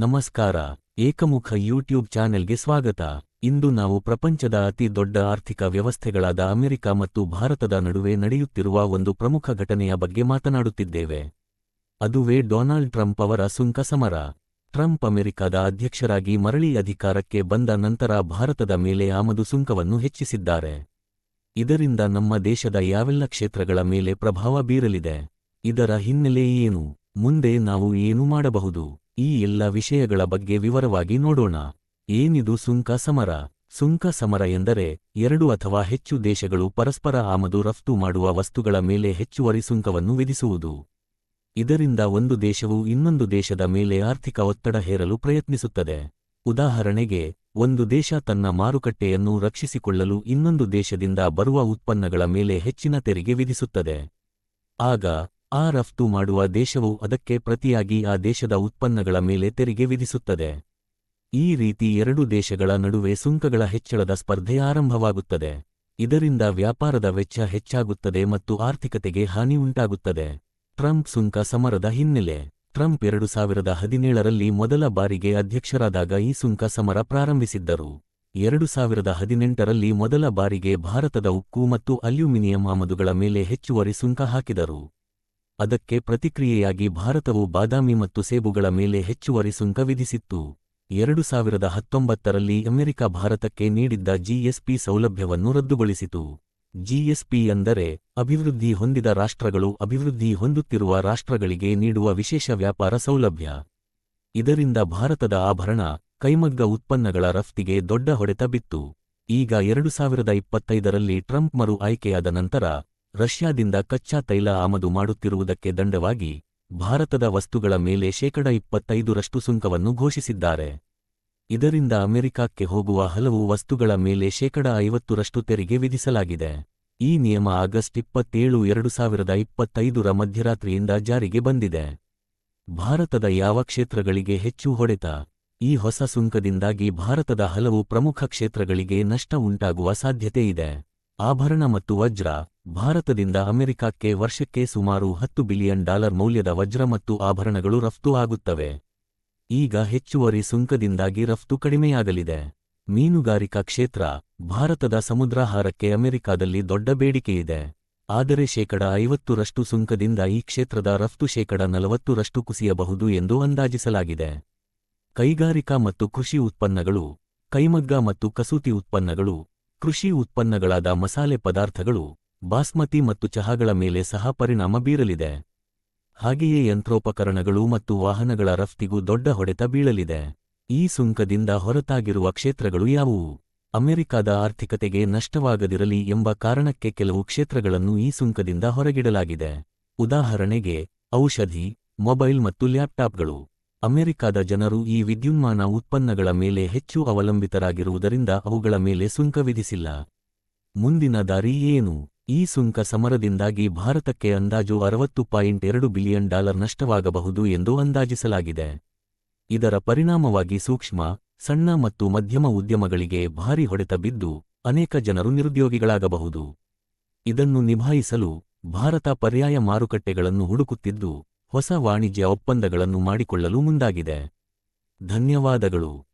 ನಮಸ್ಕಾರ, ಏಕಮುಖ ಯೂಟ್ಯೂಬ್ ಚಾನೆಲ್ಗೆ ಸ್ವಾಗತ. ಇಂದು ನಾವು ಪ್ರಪಂಚದ ಅತಿ ದೊಡ್ಡ ಆರ್ಥಿಕ ವ್ಯವಸ್ಥೆಗಳಾದ ಅಮೆರಿಕ ಮತ್ತು ಭಾರತದ ನಡುವೆ ನಡೆಯುತ್ತಿರುವ ಒಂದು ಪ್ರಮುಖ ಘಟನೆಯ ಬಗ್ಗೆ ಮಾತನಾಡುತ್ತಿದ್ದೇವೆ. ಅದುವೇ ಡೊನಾಲ್ಡ್ ಟ್ರಂಪ್ ಅವರ ಸುಂಕ ಸಮರ. ಟ್ರಂಪ್ ಅಮೆರಿಕದ ಅಧ್ಯಕ್ಷರಾಗಿ ಮರಳಿ ಅಧಿಕಾರಕ್ಕೆ ಬಂದ ನಂತರ ಭಾರತದ ಮೇಲೆ ಆಮದು ಸುಂಕವನ್ನು ಹೆಚ್ಚಿಸಿದ್ದಾರೆ. ಇದರಿಂದ ನಮ್ಮ ದೇಶದ ಯಾವೆಲ್ಲ ಕ್ಷೇತ್ರಗಳ ಮೇಲೆ ಪ್ರಭಾವ ಬೀರಲಿದೆ? ಇದರ ಹಿನ್ನೆಲೆ ಏನು? ಮುಂದೆ ನಾವು ಏನು ಮಾಡಬಹುದು? ಈ ಎಲ್ಲ ವಿಷಯಗಳ ಬಗ್ಗೆ ವಿವರವಾಗಿ ನೋಡೋಣ. ಏನಿದು ಸುಂಕ ಸಮರ? ಸುಂಕ ಸಮರ ಎಂದರೆ ಎರಡು ಅಥವಾ ಹೆಚ್ಚು ದೇಶಗಳು ಪರಸ್ಪರ ಆಮದು ರಫ್ತು ಮಾಡುವ ವಸ್ತುಗಳ ಮೇಲೆ ಹೆಚ್ಚುವರಿ ಸುಂಕವನ್ನು ವಿಧಿಸುವುದು. ಇದರಿಂದ ಒಂದು ದೇಶವು ಇನ್ನೊಂದು ದೇಶದ ಮೇಲೆ ಆರ್ಥಿಕ ಒತ್ತಡ ಹೇರಲು ಪ್ರಯತ್ನಿಸುತ್ತದೆ. ಉದಾಹರಣೆಗೆ, ಒಂದು ದೇಶ ತನ್ನ ಮಾರುಕಟ್ಟೆಯನ್ನು ರಕ್ಷಿಸಿಕೊಳ್ಳಲು ಇನ್ನೊಂದು ದೇಶದಿಂದ ಬರುವ ಉತ್ಪನ್ನಗಳ ಮೇಲೆ ಹೆಚ್ಚಿನ ತೆರಿಗೆ ವಿಧಿಸುತ್ತದೆ. ಆಗ ಆ ರಫ್ತು ಮಾಡುವ ದೇಶವು ಅದಕ್ಕೆ ಪ್ರತಿಯಾಗಿ ಆ ದೇಶದ ಉತ್ಪನ್ನಗಳ ಮೇಲೆ ತೆರಿಗೆ ವಿಧಿಸುತ್ತದೆ. ಈ ರೀತಿ ಎರಡು ದೇಶಗಳ ನಡುವೆ ಸುಂಕಗಳ ಹೆಚ್ಚಳದ ಸ್ಪರ್ಧೆ ಆರಂಭವಾಗುತ್ತದೆ. ಇದರಿಂದ ವ್ಯಾಪಾರದ ವೆಚ್ಚ ಹೆಚ್ಚಾಗುತ್ತದೆ ಮತ್ತು ಆರ್ಥಿಕತೆಗೆ ಹಾನಿ ಉಂಟಾಗುತ್ತದೆ. ಟ್ರಂಪ್ ಸುಂಕ ಸಮರದ ಹಿನ್ನೆಲೆ. ಟ್ರಂಪ್ ಎರಡು ಸಾವಿರದ ಹದಿನೇಳರಲ್ಲಿ ಮೊದಲ ಬಾರಿಗೆ ಅಧ್ಯಕ್ಷರಾದಾಗ ಈ ಸುಂಕ ಸಮರ ಪ್ರಾರಂಭಿಸಿದ್ದರು. ಎರಡು ಸಾವಿರದ ಹದಿನೆಂಟರಲ್ಲಿ ಮೊದಲ ಬಾರಿಗೆ ಭಾರತದ ಉಕ್ಕು ಮತ್ತು ಅಲ್ಯೂಮಿನಿಯಂ ಆಮದುಗಳ ಮೇಲೆ ಹೆಚ್ಚುವರಿ ಸುಂಕ ಹಾಕಿದರು. ಅದಕ್ಕೆ ಪ್ರತಿಕ್ರಿಯೆಯಾಗಿ ಭಾರತವು ಬಾದಾಮಿ ಮತ್ತು ಸೇಬುಗಳ ಮೇಲೆ ಹೆಚ್ಚುವರಿ ಸುಂಕ ವಿಧಿಸಿತ್ತು. ಎರಡು ಸಾವಿರದ ಹತ್ತೊಂಬತ್ತರಲ್ಲಿ ಅಮೆರಿಕ ಭಾರತಕ್ಕೆ ನೀಡಿದ್ದ ಜಿಎಸ್ಪಿ ಸೌಲಭ್ಯವನ್ನು ರದ್ದುಗೊಳಿಸಿತು. ಜಿಎಸ್ಪಿ ಅಂದರೆ, ಅಭಿವೃದ್ಧಿ ಹೊಂದಿದ ರಾಷ್ಟ್ರಗಳು ಅಭಿವೃದ್ಧಿ ಹೊಂದುತ್ತಿರುವ ರಾಷ್ಟ್ರಗಳಿಗೆ ನೀಡುವ ವಿಶೇಷ ವ್ಯಾಪಾರ ಸೌಲಭ್ಯ. ಇದರಿಂದ ಭಾರತದ ಆಭರಣ, ಕೈಮಗ್ಗ ಉತ್ಪನ್ನಗಳ ರಫ್ತಿಗೆ ದೊಡ್ಡ ಹೊಡೆತ ಬಿತ್ತು. ಈಗ ಎರಡು ಸಾವಿರದ ಇಪ್ಪತ್ತೈದರಲ್ಲಿ ಟ್ರಂಪ್ ಮರು ಆಯ್ಕೆಯಾದ ನಂತರ ರಷ್ಯಾದಿಂದ ಕಚ್ಚಾ ತೈಲ ಆಮದು ಮಾಡುತ್ತಿರುವುದಕ್ಕೆ ದಂಡವಾಗಿ ಭಾರತದ ವಸ್ತುಗಳ ಮೇಲೆ ಶೇಕಡ ಇಪ್ಪತ್ತೈದರಷ್ಟು ಸುಂಕವನ್ನು ಘೋಷಿಸಿದ್ದಾರೆ. ಇದರಿಂದ ಅಮೆರಿಕಕ್ಕೆ ಹೋಗುವ ಹಲವು ವಸ್ತುಗಳ ಮೇಲೆ ಶೇಕಡ ಐವತ್ತರಷ್ಟು ತೆರಿಗೆ ವಿಧಿಸಲಾಗಿದೆ. ಈ ನಿಯಮ ಆಗಸ್ಟ್ ಇಪ್ಪತ್ತೇಳು ಎರಡು ಸಾವಿರದ ಇಪ್ಪತ್ತೈದರ ಮಧ್ಯರಾತ್ರಿಯಿಂದ ಜಾರಿಗೆ ಬಂದಿದೆ. ಭಾರತದ ಯಾವ ಕ್ಷೇತ್ರಗಳಿಗೆ ಹೆಚ್ಚು ಹೊಡೆತ, ಈ ಹೊಸ ಸುಂಕದಿಂದಾಗಿ ಭಾರತದ ಹಲವು ಪ್ರಮುಖ ಕ್ಷೇತ್ರಗಳಿಗೆ ನಷ್ಟ ಉಂಟಾಗುವ ಸಾಧ್ಯತೆ ಇದೆ. ಆಭರಣ ಮತ್ತು ವಜ್ರ ಭಾರತದಿಂದ ಅಮೆರಿಕಕ್ಕೆ ವರ್ಷಕ್ಕೆ ಸುಮಾರು ಹತ್ತು ಬಿಲಿಯನ್ ಡಾಲರ್ ಮೌಲ್ಯದ ವಜ್ರ ಮತ್ತು ಆಭರಣಗಳು ರಫ್ತು ಆಗುತ್ತವೆ. ಈಗ ಹೆಚ್ಚುವರಿ ಸುಂಕದಿಂದಾಗಿ ರಫ್ತು ಕಡಿಮೆಯಾಗಲಿದೆ. ಮೀನುಗಾರಿಕಾ ಕ್ಷೇತ್ರ, ಭಾರತದ ಸಮುದ್ರಾಹಾರಕ್ಕೆ ಅಮೆರಿಕಾದಲ್ಲಿ ದೊಡ್ಡ ಬೇಡಿಕೆಯಿದೆ. ಆದರೆ ಶೇಕಡ ಐವತ್ತರಷ್ಟು ಸುಂಕದಿಂದ ಈ ಕ್ಷೇತ್ರದ ರಫ್ತು ಶೇಕಡ ನಲವತ್ತರಷ್ಟು ಕುಸಿಯಬಹುದು ಎಂದು ಅಂದಾಜಿಸಲಾಗಿದೆ. ಕೈಗಾರಿಕಾ ಮತ್ತು ಕೃಷಿ ಉತ್ಪನ್ನಗಳು, ಕೈಮಗ್ಗ ಮತ್ತು ಕಸೂತಿ ಉತ್ಪನ್ನಗಳು, ಕೃಷಿ ಉತ್ಪನ್ನಗಳಾದ ಮಸಾಲೆ ಪದಾರ್ಥಗಳು ಬಾಸ್ಮತಿ ಮತ್ತು ಚಹಾಗಳ ಮೇಲೆ ಸಹ ಪರಿಣಾಮ ಬೀರಲಿದೆ. ಹಾಗೆಯೇ ಯಂತ್ರೋಪಕರಣಗಳು ಮತ್ತು ವಾಹನಗಳ ರಫ್ತಿಗೂ ದೊಡ್ಡ ಹೊಡೆತ ಬೀಳಲಿದೆ. ಈ ಸುಂಕದಿಂದ ಹೊರತಾಗಿರುವ ಕ್ಷೇತ್ರಗಳು ಯಾವುವು? ಅಮೆರಿಕದ ಆರ್ಥಿಕತೆಗೆ ನಷ್ಟವಾಗದಿರಲಿ ಎಂಬ ಕಾರಣಕ್ಕೆ ಕೆಲವು ಕ್ಷೇತ್ರಗಳನ್ನು ಈ ಸುಂಕದಿಂದ ಹೊರಗಿಡಲಾಗಿದೆ. ಉದಾಹರಣೆಗೆ, ಔಷಧಿ, ಮೊಬೈಲ್ ಮತ್ತು ಲ್ಯಾಪ್ಟಾಪ್ಗಳು. ಅಮೆರಿಕದ ಜನರು ಈ ವಿದ್ಯುನ್ಮಾನ ಉತ್ಪನ್ನಗಳ ಮೇಲೆ ಹೆಚ್ಚು ಅವಲಂಬಿತರಾಗಿರುವುದರಿಂದ ಅವುಗಳ ಮೇಲೆ ಸುಂಕ ವಿಧಿಸಿಲ್ಲ. ಮುಂದಿನ ದಾರಿ ಏನು? ಈ ಸುಂಕ ಸಮರದಿಂದಾಗಿ ಭಾರತಕ್ಕೆ ಅಂದಾಜು ಅರವತ್ತು ಪಾಯಿಂಟ್ ಎರಡು ಬಿಲಿಯನ್ ಡಾಲರ್ ನಷ್ಟವಾಗಬಹುದು ಎಂದು ಅಂದಾಜಿಸಲಾಗಿದೆ. ಇದರ ಪರಿಣಾಮವಾಗಿ ಸೂಕ್ಷ್ಮ, ಸಣ್ಣ ಮತ್ತು ಮಧ್ಯಮ ಉದ್ಯಮಗಳಿಗೆ ಭಾರಿ ಹೊಡೆತ ಬಿದ್ದು ಅನೇಕ ಜನರು ನಿರುದ್ಯೋಗಿಗಳಾಗಬಹುದು. ಇದನ್ನು ನಿಭಾಯಿಸಲು ಭಾರತ ಪರ್ಯಾಯ ಮಾರುಕಟ್ಟೆಗಳನ್ನು ಹುಡುಕುತ್ತಿದ್ದು, ಹೊಸ ವಾಣಿಜ್ಯ ಒಪ್ಪಂದಗಳನ್ನು ಮಾಡಿಕೊಳ್ಳಲು ಮುಂದಾಗಿದೆ. ಧನ್ಯವಾದಗಳು.